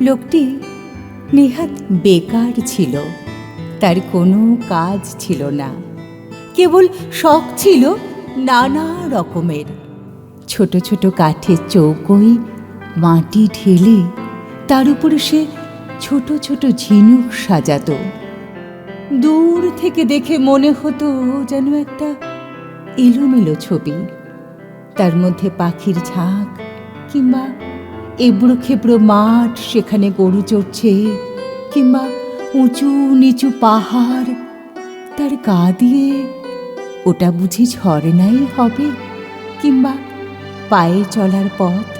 লোকটি নিহাত বেকার ছিল। তার কোনো কাজ ছিল না। কেবল শখ ছিল নানা রকমের। ছোট ছোট কাঠের চৌকোই মাটি ঢেলে তার উপরে সে ছোট ছোট ঝিনুক সাজাতো। দূর থেকে দেখে মনে হতো যেন একটা এলোমেলো ছবি। তার মধ্যে পাখির ঝাঁক কিংবা এবড়ো খেবড়ো মাঠ সেখানে গরু চড়ছে। কিংবা উঁচু নিচু পাহাড়, তার গা দিয়ে ওটা বুঝি ঝর্ণাই হবে, কিংবা পায়ে চলার পথ।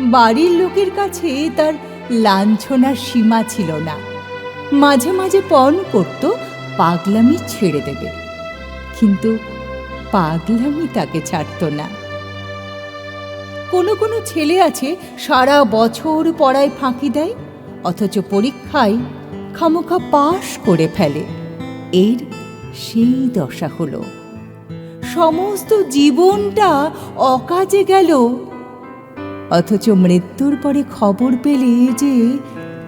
বাড়ির লোকের কাছে তার লাঞ্ছনার সীমা ছিল না। মাঝে মাঝে পণ করত, পাগলামি ছেড়ে দেবে। কিন্তু পাগলামি তাকে ছাড়ত না। কোনো কোনো ছেলে আছে সারা বছর পড়ায় ফাঁকি দেয়, অথচ পরীক্ষায় খামোখা পাশ করে ফেলে। এর সেই দশা হলো। সমস্ত জীবনটা অকাজে গেল। অথচ মৃত্যুর পরে খবর পেলে যে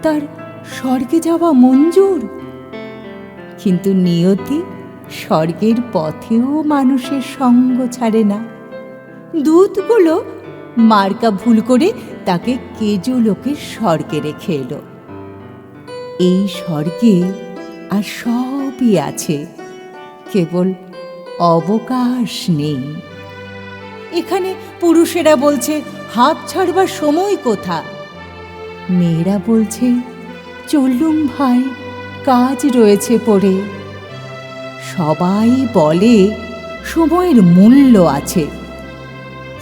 তার স্বর্গে যাওয়া মঞ্জুর। কিন্তু নিয়তি স্বর্গের পথেও মানুষের সঙ্গ ছাড়ে না। দূতগুলো মার্কা ভুল করে তাকে কেজো লোকের স্বর্গে রেখে এলো। এই স্বর্গে আর সবই আছে, কেবল অবকাশ নেই। এখানে পুরুষেরা বলছে, হাত ছাড়বার সময় কোথা? মেয়েরা বলছে চললুম ভাই, কাজ রয়েছে পড়ে। সবাই বলে, সময়ের মূল্য আছে।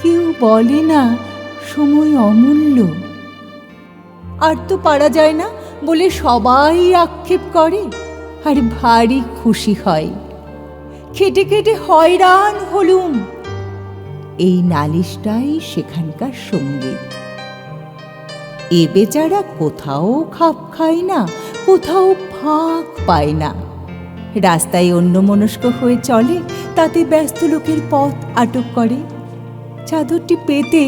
কেউ বলে না সময় অমূল্য। আর তো পারা যায় না বলে সবাই আক্ষেপ করে, আর ভারী খুশি হয়। খেটে খেটে হয়রান হলুম। এই নালিশটাই সেখানকার সংগীত। এ বেচারা কোথাও খাপ খায় না, কোথাও ফাঁক পায় না। রাস্তায় অন্যমনস্ক হয়ে চলে, তাতে ব্যস্ত লোকের পথ আটক করে। চাদরটি পেতে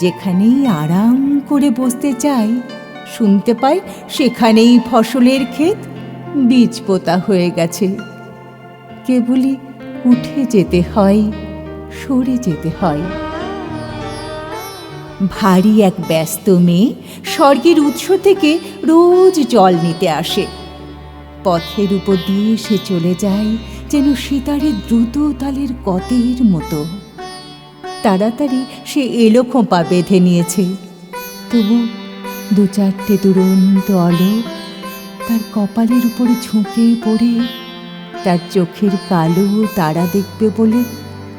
যেখানেই আরাম করে বসতে চাই, শুনতে পাই সেখানেই ফসলের ক্ষেত বীজ পোতা হয়ে গেছে। কেবলই উঠে যেতে হয়, সরে যেতে হয়। ভারী এক ব্যস্ত মেয়ে স্বর্গের উৎস থেকে রোজ জল নিতে আসে। পথের উপর দিয়ে সে চলে যায় যেন সিতারের দ্রুত তালের কতের মতো। তাড়াতাড়ি সে এলো খোঁপা বেঁধে নিয়েছে। তবু দু চারটে দুরন্ত আলোক তার কপালের উপরে ঝুঁকে পড়ে। তার চোখের কালো তারা দেখবে বলে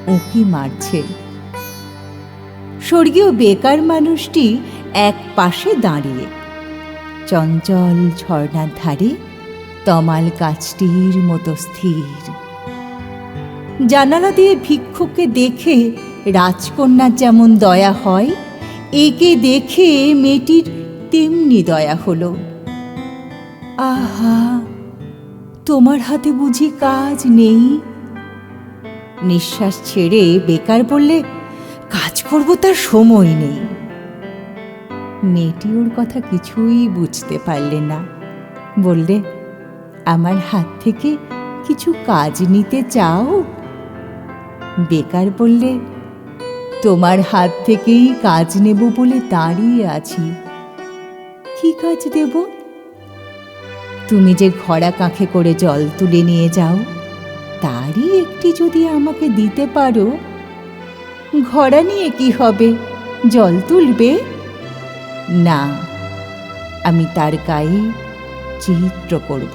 উঁকি মারছে। স্বর্গীয় বেকার মানুষটি এক পাশে দাঁড়িয়ে চঞ্চল ঝর্ণার ধারে তমাল গাছটির মতো স্থির। জানালা দিয়ে ভিক্ষুককে দেখে রাজকন্যার যেমন দয়া হয়, একে দেখে মেয়েটির তেমনি দয়া হলো। আহা, তোমার হাতে বুঝি কাজ নেই? নিঃশ্বাস ছেড়ে বেকার বললে, কাজ করব তার সময় নেই। মেয়েটি ওর কথা কিছুই বুঝতে পারলে না। বললে, আমার হাত থেকে কিছু কাজ নিতে চাও? বেকার বললে তোমার হাত থেকেই কাজ নেব বলে দাঁড়িয়ে আছি। কি কাজ দেব? তুমি যে ঘোড়া কাঁখে করে জল তুলে নিয়ে যাও, তারই একটি যদি আমাকে দিতে পারো। ঘোড়া নিয়ে কি হবে? জল তুলবে? না, আমি তার গায়ে চিত্র করব।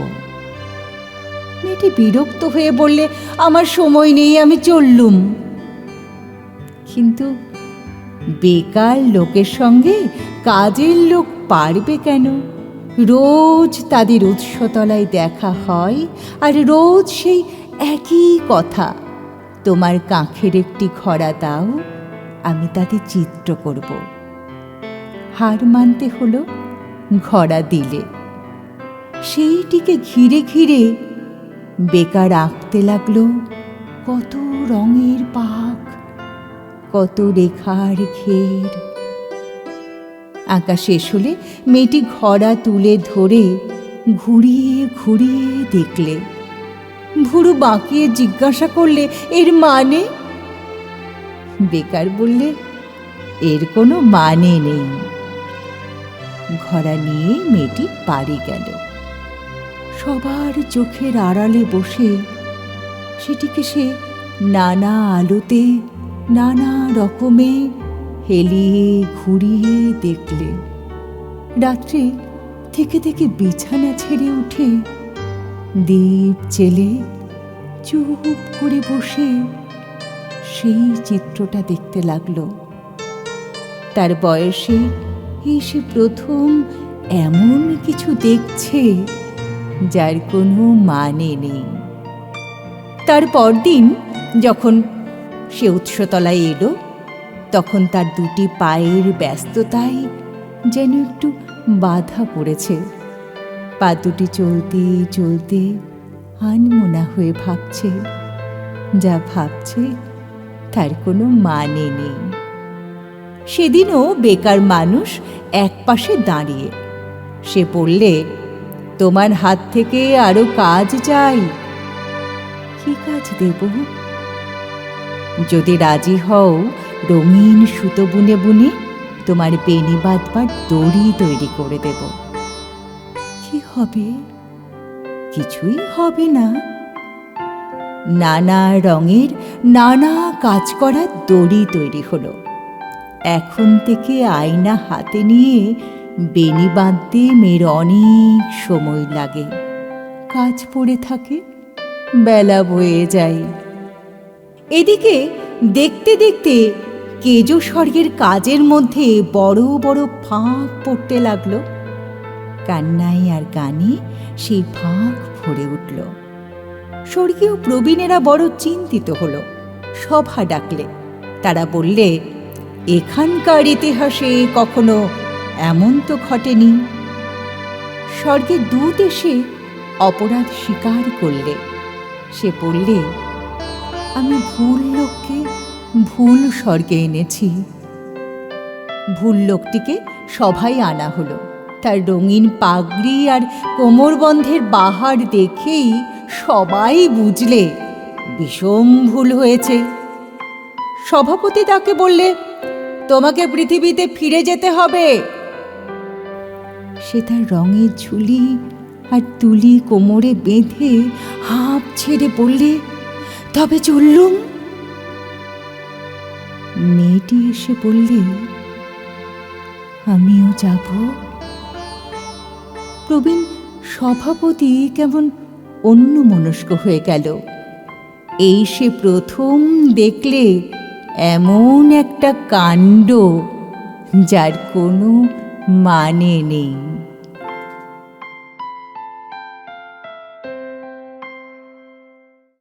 মেয়েটি বিরক্ত হয়ে বললে, আমার সময় নেই, আমি চললুম। কিন্তু বেকার লোকের সঙ্গে কাজের লোক পারবে কেন? রোজ তাদের উৎসতলায় দেখা হয় আর রোজ সেই একই কথা। তোমার কাঁখের একটি খরা দাও, আমি তাতে চিত্র করব। হার মানতে হলো ঘরা দিলে। সেইটিকে ঘিরে ঘিরে বেকার আঁকতে লাগল কত রঙের পাক কত রেখার ঘের। আঁকা শেষ হলে মেয়েটি ঘড়া তুলে ধরে ঘুরিয়ে ঘুরিয়ে দেখলে। ভুরু বাঁকিয়ে জিজ্ঞাসা করলে, এর মানে? বেকার বললে, এর কোনো মানে নেই। ঘোড়া নিয়ে মেয়েটি বাড়ি গেল। সবার চোখের আড়ালে বসে সেটিকে সে নানা আলোতে নানা রকমে হেলিয়ে ঘুরিয়ে দেখলে। রাত্রে থেকে থেকে বিছানা ছেড়ে উঠে দ্বীপ চেলে চুপ করে বসে সেই চিত্রটা দেখতে লাগল। তার বয়সে এই সে প্রথম এমন কিছু দেখছে যার কোনো মানে নেই। তার পরদিন যখন সে উৎসতলায় এলো। তখন তার দুটি পায়ের ব্যস্ততায় যেন একটু বাধা পড়েছে। পা দুটি চলতে চলতে আনমোনা হয়ে ভাবছে। যা ভাবছে, তার কোনো মানে নেই। সেদিনও বেকার মানুষ এক পাশে দাঁড়িয়ে। সে বললে, তোমার হাত থেকে আরও কাজ চাই। কি কাজ দেব? যদি রাজি হও, রঙিন সুতো বুনে বুনে তোমার বেনি বাঁধবার দড়ি তৈরি করে দেব। কি হবে? কিছুই হবে না। নানা রঙের নানা কাজ করা দড়ি তৈরি হলো। এখন থেকে আয়না হাতে নিয়ে বেনি বাঁধতে মেয়ের অনেক সময় লাগে। কাজ পড়ে থাকে, বেলা বয়ে যায়। এদিকে দেখতে দেখতে কেজো স্বর্গের কাজের মধ্যে বড় বড় ফাঁক পড়তে লাগল। কান্নাই আর গানে সেই ফাঁক ভরে উঠল। স্বর্গীয় প্রবীণেরা বড় চিন্তিত হলো। সভা ডাকলে। তারা বললে, এখানকার ইতিহাসে কখনো এমন তো ঘটেনি? স্বর্গে দূত এসে অপরাধ স্বীকার করলে। সে বললে আমি ভুল লোককে ভুল স্বর্গে এনেছি। ভুল লোকটিকে সভায় আনা হলো। তার রঙিন পাগড়ি আর কোমরবন্ধের বাহার দেখেই সবাই বুঝলে বিষম ভুল হয়েছে। সভাপতি তাকে বললে, তোমাকে পৃথিবীতে ফিরে যেতে হবে। সে তার রঙের ঝুলি আর তুলি কোমরে বেঁধে হাঁপ ছেড়ে বললে তবে চললুম। মেয়েটি এসে বললে, আমিও যাব। প্রবীণ সভাপতি কেমন অন্য মনস্ক হয়ে গেল। এই সে প্রথম দেখলে এমন একটা কাণ্ড, যার কোনো মানে নেই।